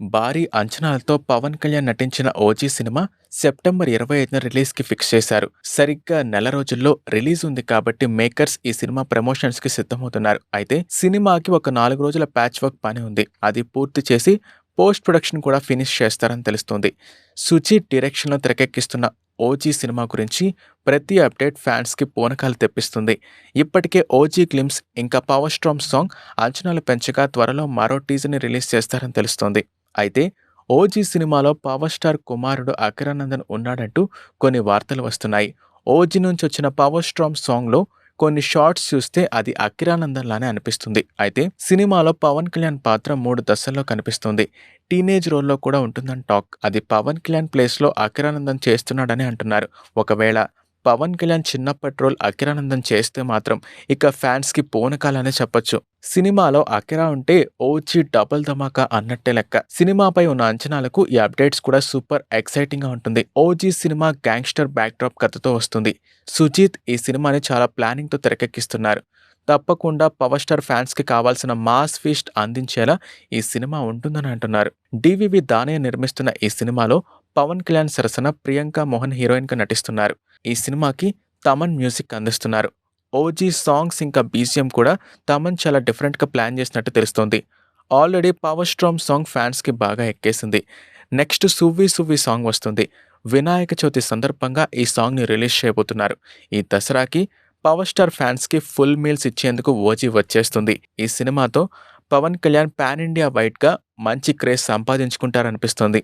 భారీ అంచనాలతో పవన్ కళ్యాణ్ నటించిన ఓజీ సినిమా సెప్టెంబర్ ఇరవై ఐదున రిలీజ్కి ఫిక్స్ చేశారు. సరిగ్గా నెల రోజుల్లో రిలీజ్ ఉంది కాబట్టి మేకర్స్ ఈ సినిమా ప్రమోషన్స్కి సిద్ధమవుతున్నారు. అయితే సినిమాకి ఒక నాలుగు రోజుల ప్యాచ్ వర్క్ పని ఉంది. అది పూర్తి చేసి పోస్ట్ ప్రొడక్షన్ కూడా ఫినిష్ చేస్తారని తెలుస్తుంది. సుచిత్ డైరెక్షన్లో తెరకెక్కిస్తున్న ఓజీ సినిమా గురించి ప్రతి అప్డేట్ ఫ్యాన్స్కి పూనకాలు తెప్పిస్తుంది. ఇప్పటికే ఓజీ క్లిమ్స్ ఇంకా పవర్ స్ట్రామ్ సాంగ్ అంచనాలు పెంచగా త్వరలో మరో టీజర్ని రిలీజ్ చేస్తారని తెలుస్తోంది. అయితే ఓజీ సినిమాలో పవర్ స్టార్ కుమారుడు అఖరానందన్ ఉన్నాడంటూ కొన్ని వార్తలు వస్తున్నాయి. ఓజీ నుంచి వచ్చిన పవర్ స్ట్రామ్ సాంగ్లో కొన్ని షార్ట్స్ చూస్తే అది అఖిరానందన్ లానే అనిపిస్తుంది. అయితే సినిమాలో పవన్ కళ్యాణ్ పాత్ర మూడు దశల్లో కనిపిస్తుంది. టీనేజ్ రోల్లో కూడా ఉంటుందని టాక్. అది పవన్ కళ్యాణ్ ప్లేస్లో అఖిరానందన్ చేస్తున్నాడని అంటున్నారు. ఒకవేళ పవన్ కళ్యాణ్ చిన్నప్పటి రోల్ అఖిరానందం చేస్తే మాత్రం ఇక ఫ్యాన్స్కి పూనకాలనే చెప్పొచ్చు. సినిమాలో అఖిరా ఉంటే ఓజీ డబుల్ ధమాకా అన్నట్టే లెక్క. సినిమాపై ఉన్న అంచనాలకు ఈ అప్డేట్స్ కూడా సూపర్ ఎక్సైటింగ్గా ఉంటుంది. ఓజీ సినిమా గ్యాంగ్స్టర్ బ్యాక్డ్రాప్ కథతో వస్తుంది. సుజీత్ ఈ సినిమాని చాలా ప్లానింగ్తో తెరకెక్కిస్తున్నారు. తప్పకుండా పవర్ స్టార్ ఫ్యాన్స్కి కావాల్సిన మాస్ ఫీస్ట్ అందించేలా ఈ సినిమా ఉంటుందని అంటున్నారు. డివివి దానయ్య నిర్మిస్తున్న ఈ సినిమాలో పవన్ కళ్యాణ్ సరసన ప్రియాంక మోహన్ హీరోయిన్గా నటిస్తున్నారు. ఈ సినిమాకి తమన్ మ్యూజిక్ అందిస్తున్నారు. ఓజీ సాంగ్స్ ఇంకా బీజిఎం కూడా తమన్ చాలా డిఫరెంట్గా ప్లాన్ చేసినట్టు తెలుస్తోంది. ఆల్రెడీ పవర్ స్ట్రామ్ సాంగ్ ఫ్యాన్స్కి బాగా ఎక్కేసింది. నెక్స్ట్ సువ్వి సువ్వి సాంగ్ వస్తుంది. వినాయక చవితి సందర్భంగా ఈ సాంగ్ని రిలీజ్ చేయబోతున్నారు. ఈ దసరాకి పవర్ స్టార్ ఫ్యాన్స్కి ఫుల్ మీల్స్ ఇచ్చేందుకు ఓజీ వచ్చేస్తుంది. ఈ సినిమాతో పవన్ కళ్యాణ్ పాన్ ఇండియా వైడ్గా మంచి క్రేజ్ సంపాదించుకుంటారనిపిస్తుంది.